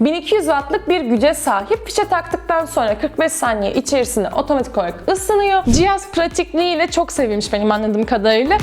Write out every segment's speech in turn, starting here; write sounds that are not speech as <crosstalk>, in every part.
1200 wattlık bir güce sahip. Fişe taktıktan sonra 45 saniye içerisinde otomatik olarak ısınıyor. Cihaz pratikliğiyle çok sevilmiş benim anladığım kadarıyla.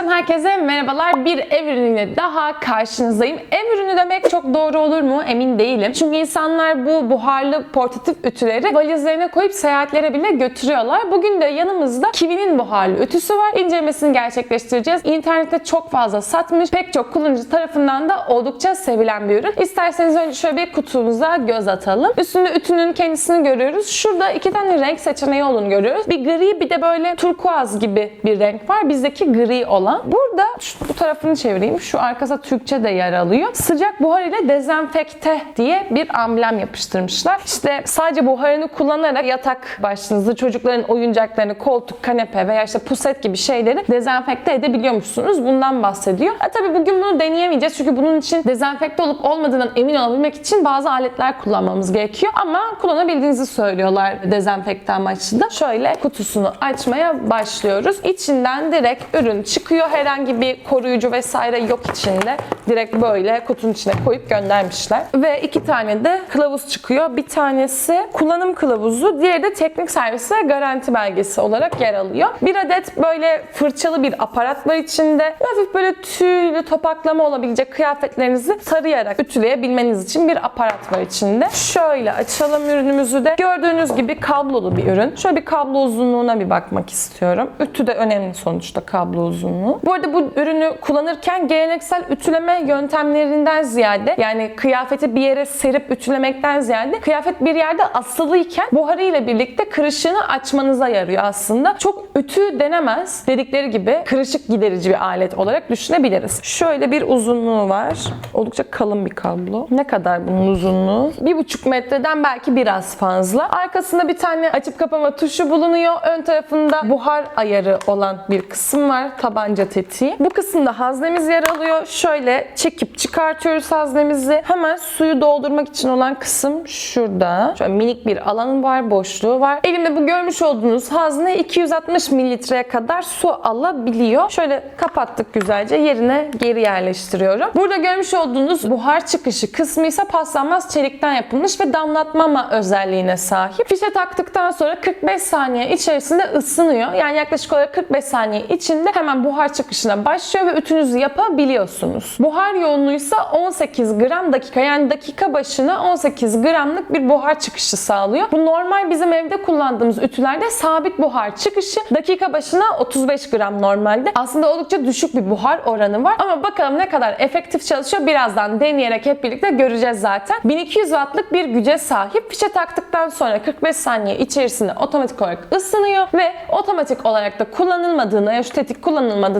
Moş'tan herkese merhabalar. Bir ev ürünüyle daha karşınızdayım. Ev ürünü demek çok doğru olur mu? Emin değilim. Çünkü insanlar bu buharlı portatif ütüleri valizlerine koyup seyahatlere bile götürüyorlar. Bugün de yanımızda Kiwi'nin buharlı ütüsü var. İncelemesini gerçekleştireceğiz. İnternette çok fazla satmış. Pek çok kullanıcı tarafından da oldukça sevilen bir ürün. İsterseniz önce şöyle bir kutumuza göz atalım. Üstünde ütünün kendisini görüyoruz. Şurada iki tane renk seçeneği olduğunu görüyoruz. Bir gri bir de böyle turkuaz gibi bir renk var. Bizdeki gri olan. Burada şu, bu tarafını çevireyim. Şu arkasında Türkçe de yer alıyor. Sıcak buhar ile dezenfekte diye bir amblem yapıştırmışlar. İşte sadece buharını kullanarak yatak başınızı, çocukların oyuncaklarını, koltuk, kanepe veya işte puset gibi şeyleri dezenfekte edebiliyormuşsunuz. Bundan bahsediyor. Ha, tabii bugün bunu deneyemeyeceğiz. Çünkü bunun için dezenfekte olup olmadığından emin olabilmek için bazı aletler kullanmamız gerekiyor. Ama kullanabildiğinizi söylüyorlar dezenfekte amaçlı da. Şöyle kutusunu açmaya başlıyoruz. İçinden direkt ürün çıkıyor. Herhangi bir koruyucu vesaire yok içinde. Direkt böyle kutunun içine koyup göndermişler. Ve iki tane de kılavuz çıkıyor. Bir tanesi kullanım kılavuzu, diğeri de teknik servis ve garanti belgesi olarak yer alıyor. Bir adet böyle fırçalı bir aparat var içinde. Hafif böyle tüylü topaklama olabilecek kıyafetlerinizi tarayarak ütüleyebilmeniz için bir aparat var içinde. Şöyle açalım ürünümüzü de. Gördüğünüz gibi kablolu bir ürün. Şöyle bir kablo uzunluğuna bir bakmak istiyorum. Ütü de önemli sonuçta kablo uzunluğu. Bu arada bu ürünü kullanırken geleneksel ütüleme yöntemlerinden ziyade yani kıyafeti bir yere serip ütülemekten ziyade kıyafet bir yerde asılıyken buharı ile birlikte kırışını açmanıza yarıyor aslında. Çok ütü denemez. Dedikleri gibi kırışık giderici bir alet olarak düşünebiliriz. Şöyle bir uzunluğu var. Oldukça kalın bir kablo. Ne kadar bunun uzunluğu? Bir buçuk metreden belki biraz fazla. Arkasında bir tane açıp kapama tuşu bulunuyor. Ön tarafında buhar ayarı olan bir kısım var. Tabanca tetiği. Bu kısımda haznemiz yer alıyor. Şöyle çekip çıkartıyoruz haznemizi. Hemen suyu doldurmak için olan kısım şurada. Şöyle minik bir alanı var, boşluğu var. Elimde bu görmüş olduğunuz hazne 260 mililitreye kadar su alabiliyor. Şöyle kapattık güzelce. Yerine geri yerleştiriyorum. Burada görmüş olduğunuz buhar çıkışı kısmı ise paslanmaz çelikten yapılmış ve damlatmama özelliğine sahip. Fişe taktıktan sonra 45 saniye içerisinde ısınıyor. Yani yaklaşık olarak 45 saniye içinde hemen buhar çıkışına başlıyor ve ütünüzü yapabiliyorsunuz. Buhar yoğunluğu ise 18 gram dakika yani dakika başına 18 gramlık bir buhar çıkışı sağlıyor. Bu normal bizim evde kullandığımız ütülerde sabit buhar çıkışı dakika başına 35 gram normalde. Aslında oldukça düşük bir buhar oranı var ama bakalım ne kadar efektif çalışıyor birazdan deneyerek hep birlikte göreceğiz zaten. 1200 wattlık bir güce sahip. Fişe taktıktan sonra 45 saniye içerisinde otomatik olarak ısınıyor ve otomatik olarak da kullanılmadığında ya şu tetik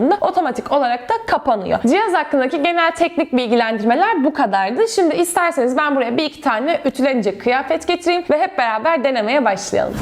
kullanılmadığında otomatik olarak da kapanıyor. Cihaz hakkındaki genel teknik bilgilendirmeler bu kadardı. Şimdi isterseniz ben buraya bir iki tane ütülenecek kıyafet getireyim ve hep beraber denemeye başlayalım.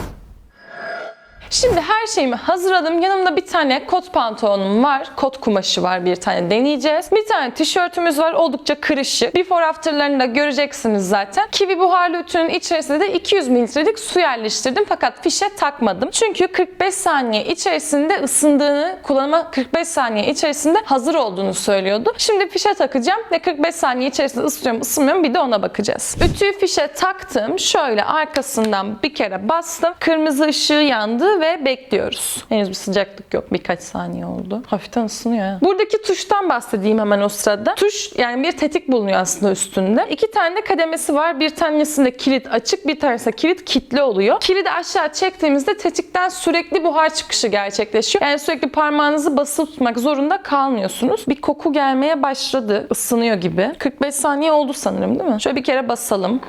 Şimdi her şeyimi hazırladım. Yanımda bir tane kot pantolonum var. Kot kumaşı var bir tane deneyeceğiz. Bir tane tişörtümüz var. Oldukça kırışık. Before after'larını da göreceksiniz zaten. Kiwi buharlı ütünün içerisinde de 200 mililitrelik su yerleştirdim. Fakat fişe takmadım. Çünkü 45 saniye içerisinde ısındığını, kullanıma 45 saniye içerisinde hazır olduğunu söylüyordu. Şimdi fişe takacağım ve 45 saniye içerisinde ısıtıyor mu ısınmıyor mu bir de ona bakacağız. Ütüyü fişe taktım. Şöyle arkasından bir kere bastım. Kırmızı ışığı yandı ve bekliyoruz. Henüz bir sıcaklık yok. Birkaç saniye oldu. Hafiften ısınıyor ya. Buradaki tuştan bahsedeyim hemen o sırada. Tuş yani bir tetik bulunuyor aslında üstünde. İki tane de kademesi var. Bir tanesinde kilit açık, bir tanesinde kilit kilitli oluyor. Kilidi aşağı çektiğimizde tetikten sürekli buhar çıkışı gerçekleşiyor. Yani sürekli parmağınızı basılı tutmak zorunda kalmıyorsunuz. Bir koku gelmeye başladı. Isınıyor gibi. 45 saniye oldu sanırım değil mi? Şöyle bir kere basalım.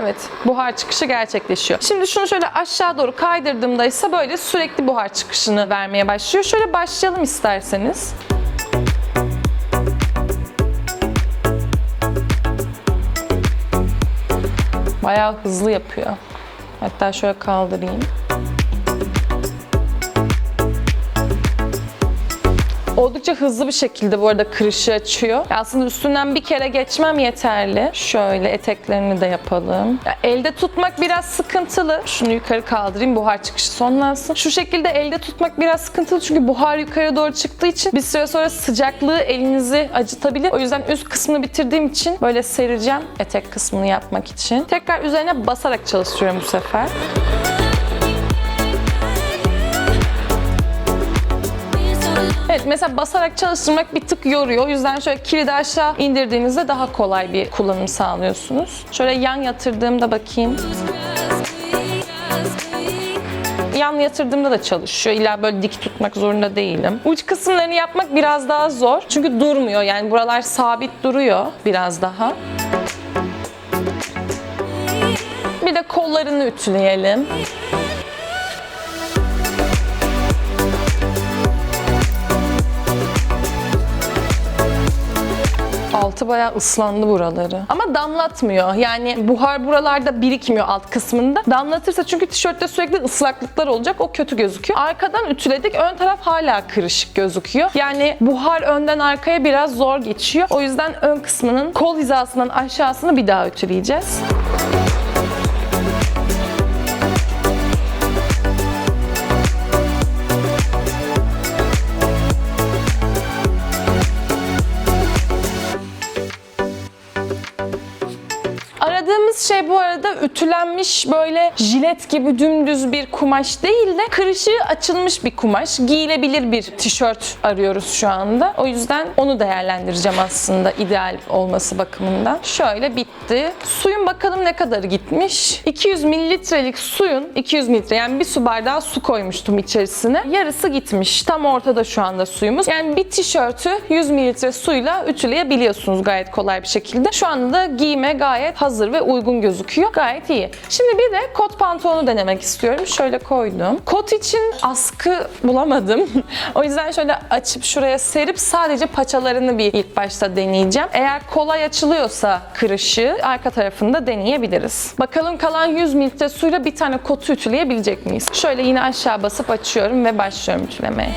Evet, buhar çıkışı gerçekleşiyor. Şimdi şunu şöyle aşağı doğru kaydırdığımda ise böyle sürekli buhar çıkışını vermeye başlıyor. Şöyle başlayalım isterseniz. Bayağı hızlı yapıyor. Hatta şöyle kaldırayım. Oldukça hızlı bir şekilde bu arada kırışı açıyor. Aslında üstünden bir kere geçmem yeterli. Şöyle eteklerini de yapalım. Ya elde tutmak biraz sıkıntılı. Şunu yukarı kaldırayım buhar çıkışı sonlansın. Şu şekilde elde tutmak biraz sıkıntılı çünkü buhar yukarı doğru çıktığı için bir süre sonra sıcaklığı elinizi acıtabilir. O yüzden üst kısmını bitirdiğim için böyle sereceğim etek kısmını yapmak için. Tekrar üzerine basarak çalışıyorum bu sefer. Mesela basarak çalıştırmak bir tık yoruyor. O yüzden şöyle kilidi aşağı indirdiğinizde daha kolay bir kullanım sağlıyorsunuz. Şöyle yan yatırdığımda bakayım. Yan yatırdığımda da çalışıyor. İlla böyle dik tutmak zorunda değilim. Uç kısımlarını yapmak biraz daha zor. Çünkü durmuyor. Yani buralar sabit duruyor biraz daha. Bir de kollarını ütüleyelim. Altı bayağı ıslandı buraları. Ama damlatmıyor. Yani buhar buralarda birikmiyor alt kısmında. Damlatırsa çünkü tişörtte sürekli ıslaklıklar olacak. O kötü gözüküyor. Arkadan ütüledik. Ön taraf hala kırışık gözüküyor. Yani buhar önden arkaya biraz zor geçiyor. O yüzden ön kısmının kol hizasından aşağısını bir daha ütüleyeceğiz. Aradığımız şey bu arada ütülenmiş böyle jilet gibi dümdüz bir kumaş değil de kırışığı açılmış bir kumaş. Giyilebilir bir tişört arıyoruz şu anda. O yüzden onu değerlendireceğim aslında ideal olması bakımından. Şöyle bitti. Suyun bakalım ne kadar gitmiş. 200 mililitrelik suyun 200 mililitre yani bir su bardağı su koymuştum içerisine. Yarısı gitmiş. Tam ortada şu anda suyumuz. Yani bir tişörtü 100 mililitre suyla ütüleyebiliyorsunuz gayet kolay bir şekilde. Şu anda da giyime gayet hazır ve uygun gözüküyor. Gayet iyi. Şimdi bir de kot pantolonu denemek istiyorum. Şöyle koydum. Kot için askı bulamadım. <laughs> o yüzden şöyle açıp şuraya serip sadece paçalarını bir ilk başta deneyeceğim. Eğer kolay açılıyorsa kırışı arka tarafında deneyebiliriz. Bakalım kalan 100 mililitre suyla bir tane kotu ütüleyebilecek miyiz? Şöyle yine aşağı basıp açıyorum ve başlıyorum ütülemeye.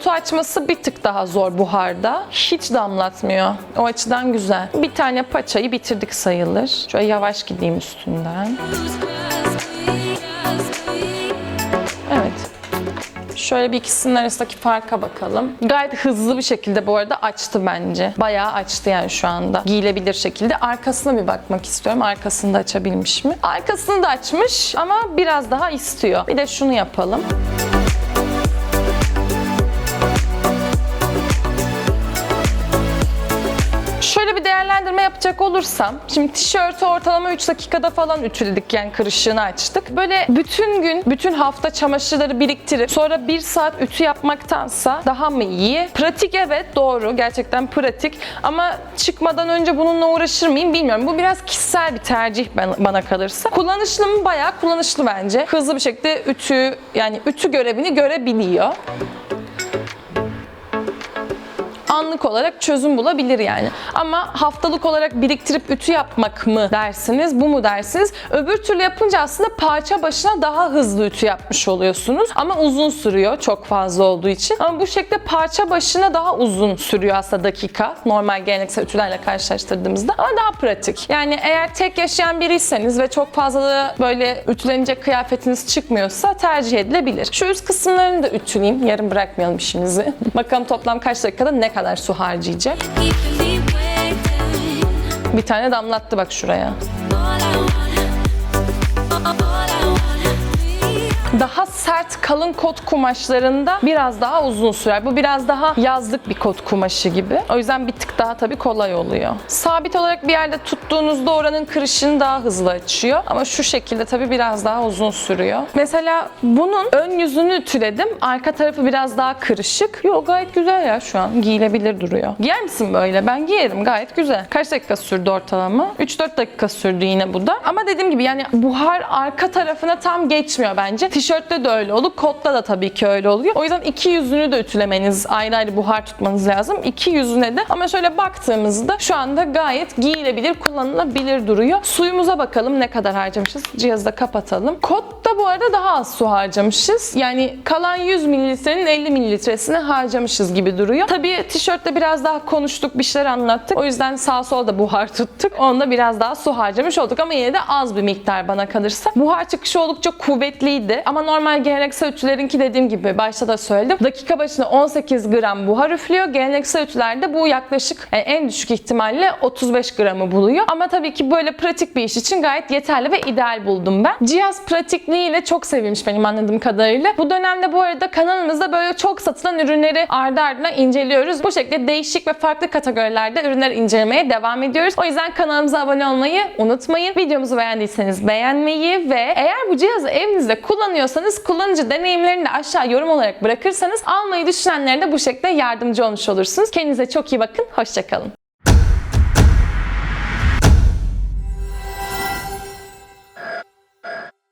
Kotu açması bir tık daha zor buharda. Hiç damlatmıyor. O açıdan güzel. Bir tane paçayı bitirdik sayılır. Şöyle yavaş gideyim üstünden. Evet. Şöyle bir ikisinin arasındaki farka bakalım. Gayet hızlı bir şekilde bu arada açtı bence. Bayağı açtı yani şu anda. Giyilebilir şekilde. Arkasına bir bakmak istiyorum. Arkasını da açabilmiş mi? Arkasını da açmış ama biraz daha istiyor. Bir de şunu yapalım. Şöyle değerlendirme yapacak olursam, şimdi tişörtü ortalama 3 dakikada falan ütüledik yani kırışığını açtık. Böyle bütün gün, bütün hafta çamaşırları biriktirip sonra 1 saat ütü yapmaktansa daha mı iyi? Pratik evet doğru, gerçekten pratik ama çıkmadan önce bununla uğraşır mıyım bilmiyorum. Bu biraz kişisel bir tercih bana kalırsa. Kullanışlı mı? Bayağı kullanışlı bence. Hızlı bir şekilde ütü, yani ütü görevini görebiliyor anlık olarak çözüm bulabilir yani. Ama haftalık olarak biriktirip ütü yapmak mı dersiniz, bu mu dersiniz? Öbür türlü yapınca aslında parça başına daha hızlı ütü yapmış oluyorsunuz. Ama uzun sürüyor çok fazla olduğu için. Ama bu şekilde parça başına daha uzun sürüyor aslında dakika. Normal geleneksel ütülerle karşılaştırdığımızda. Ama daha pratik. Yani eğer tek yaşayan biriyseniz ve çok fazla da böyle ütülenecek kıyafetiniz çıkmıyorsa tercih edilebilir. Şu üst kısımlarını da ütüleyeyim. Yarım bırakmayalım işimizi. Bakalım toplam kaç dakikada ne kadar su harcayacak. Bir tane damlattı bak şuraya. Daha sert kalın kot kumaşlarında biraz daha uzun sürer. Bu biraz daha yazlık bir kot kumaşı gibi. O yüzden bir tık daha tabii kolay oluyor. Sabit olarak bir yerde tuttuğunuzda oranın kırışını daha hızlı açıyor. Ama şu şekilde tabii biraz daha uzun sürüyor. Mesela bunun ön yüzünü ütüledim. Arka tarafı biraz daha kırışık. Yo gayet güzel ya şu an. Giyilebilir duruyor. Giyer misin böyle? Ben giyerim. Gayet güzel. Kaç dakika sürdü ortalama? 3-4 dakika sürdü yine bu da. Ama dediğim gibi yani buhar arka tarafına tam geçmiyor bence. Tişörtte de öyle olur. Kotta da tabii ki öyle oluyor. O yüzden iki yüzünü de ütülemeniz, ayrı ayrı buhar tutmanız lazım. İki yüzüne de ama şöyle baktığımızda şu anda gayet giyilebilir, kullanılabilir duruyor. Suyumuza bakalım ne kadar harcamışız. Cihazı da kapatalım. Kot da koltukta bu arada daha az su harcamışız. Yani kalan 100 mililitrenin 50 mililitresini harcamışız gibi duruyor. Tabii tişörtte biraz daha konuştuk, bir şeyler anlattık. O yüzden sağ solda buhar tuttuk. Onda biraz daha su harcamış olduk ama yine de az bir miktar bana kalırsa. Buhar çıkışı oldukça kuvvetliydi. Ama normal geleneksel ütülerinki dediğim gibi başta da söyledim. Dakika başına 18 gram buhar üflüyor. Geleneksel ütülerde bu yaklaşık yani en düşük ihtimalle 35 gramı buluyor. Ama tabii ki böyle pratik bir iş için gayet yeterli ve ideal buldum ben. Cihaz pratikliğiyle çok sevilmiş benim anladığım kadarıyla. Bu dönemde bu arada kanalımızda böyle çok satılan ürünleri ardı ardına inceliyoruz. Bu şekilde değişik ve farklı kategorilerde ürünler incelemeye devam ediyoruz. O yüzden kanalımıza abone olmayı unutmayın. Videomuzu beğendiyseniz beğenmeyi ve eğer bu cihazı evinizde kullanıyorsanız kullanıcı deneyimlerini de aşağı yorum olarak bırakırsanız almayı düşünenlere de bu şekilde yardımcı olmuş olursunuz. Kendinize çok iyi bakın. Hoşçakalın.